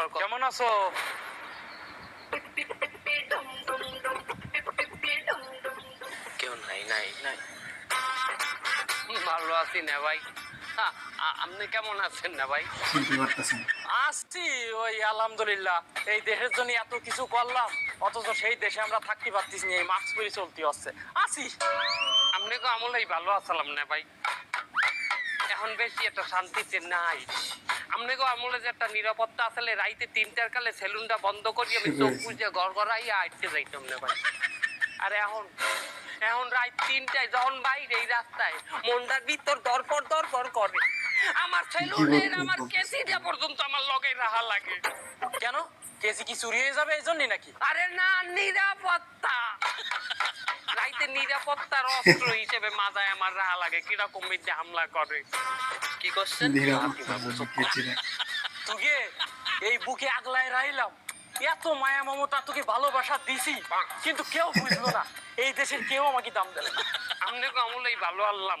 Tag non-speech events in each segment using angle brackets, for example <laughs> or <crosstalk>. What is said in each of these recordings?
পর কেমন আছো? কেউ নাই নাই। নাই ভালো আছি না ভাই। আপনি কেমন আছেন না ভাই? আসছি ওই আলহামদুলিল্লাহ। এই দেশের জন্য এত কিছু করলাম অথচ সেই দেশে আমরা থাকতে পারতেছি না এই মাস্ক পরে চলতে হচ্ছে। আসি আপনি তো আমলেই ভালো আছিলাম না ভাই। এখন বেশি একটা শান্তিতে নাই। আপনি গো আমলে যে একটা নিরাপত্তা আসলে রাইতে তিনটার কালে সেলুনটা বন্ধ করি আমি চোখ <laughs> বুঝে গড় গড়াইয়া আটকে যাইতাম না ভাই। আরে এখন এখন রাত তিনটায় যখন বাইরে এই রাস্তায় মনটার ভিতর দরপর দরপর করে। আমার সেলুনের আমার কেসিটা পর্যন্ত আমার লগে রাহা লাগে। কেন? কেসি কি চুরি হয়ে যাবে এই জন্যই নাকি? আরে না নিরাপত্তা। রাইতে নিরাপত্তার অস্ত্র হিসেবে মাথায় আমার রাহা লাগে কীরকম মিথ্যে হামলা করে। কি করছেন? তোকে এই বুকে আগলায় রাইলাম। এত মায়া মমতা তোকে ভালোবাসা দিছি কিন্তু কেউ বুঝলো না। এই দেশের কেউ আমাকে দাম দেবে না। আমনে গো আমলেই ভালো আনলাম।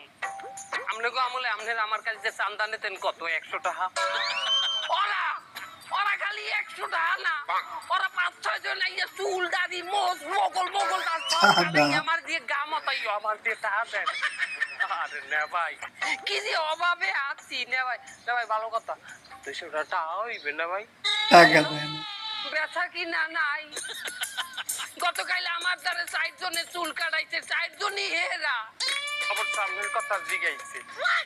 আমনে গো আমলে আমনের আমার কাছে যে চান্দা নিতেন কত? একশো টাকা। আইয়া চুল দাদি মোজ মোগল মোগল। খালি আমার দিয়ে গা মতাই আমার দিয়ে আরে না ভাই কি যে অভাবে আছি না ভাই না ভাই ভালো কথা। দুইশো টাকা হইবে না ভাই। ব্যথা কি না নাই? গতকাল আমার দ্বারা চার জনে চুল কাটাইছে চার জনই হেরা। আবার সামনের কথা জিগাইছে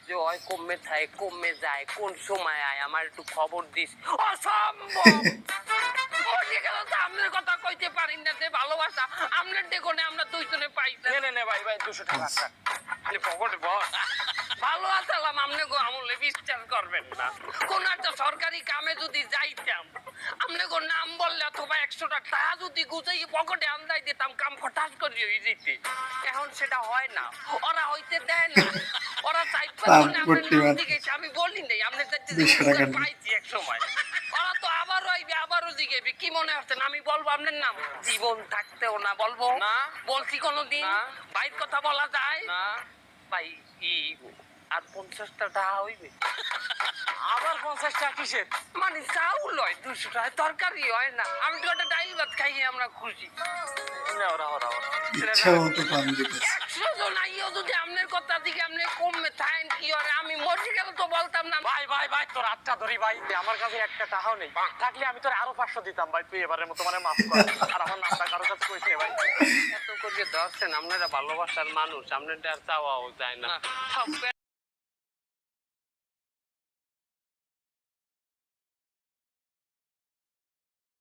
যে ওই কমে থাকে কমে যায় কোন সময় আয় আমার একটু খবর দিস। অসম্ভব! <laughs> গেল তো আপনার কথা কইতে পারি না যে ভালোবাসা। আপনার দেখনে আমরা দুইজনে পাইছি নে। নে নে ভাই ভাই দুশো টাকা খালি পকেটে বস ভালো আসালাম আপনি গো আমলে বিশ্বাস করবেন না। কোন একটা সরকারি কামে যদি যাইতাম আপনি গো নাম বললে অথবা একশোটা টাকা যদি গুছাই পকেটে আন্দাই দিতাম কাম ফটাস করে হয়ে যেতে। এখন সেটা হয় না। ওরা হইতে দেয় না। ওরা চাই পাপ আপনার করতে নাম পারে। জিজ্ঞেস আমি বলি নাই আপনি চাইতে। পাইছি এক সময় ওরা তো আবারও আইবে আবারও জিগেবে কি মনে হচ্ছে? আমি বলব আপনার নাম। জীবন থাকতেও না বলব। না। বলছি কোনোদিন। ভাইয়ের কথা বলা যায়। না। ভাই ই আর পঞ্চাশটা টাকা হইবে? আবার পঞ্চাশ টাকা কিসের? মানে চাউল হয় দুশো টাকা। তরকারি হয় না। আমি তো একটা ডাইল ভাত খাইয়ে আমরা খুশি। না ওরা ওরা ওরা। ইচ্ছা মতো একশো জন আইও যদি আপনার কথা দিকে আপনি কমে থাকেন কি হয় আমি মরে গেলে তো বলতাম না ভাই ভাই ভাই তোর আটটা ধরি ভাই। আমার কাছে একটা টাকাও নেই। থাকলে আমি তোর আরও পাঁচশো দিতাম ভাই। তুই এবারের মতো মানে মাফ কর। আর আমার নামটা কারও কাছে কইছে ভাই। এত করে ধরছেন আপনারা ভালোবাসার মানুষ। আপনাদের আর চাওয়াও যায় না।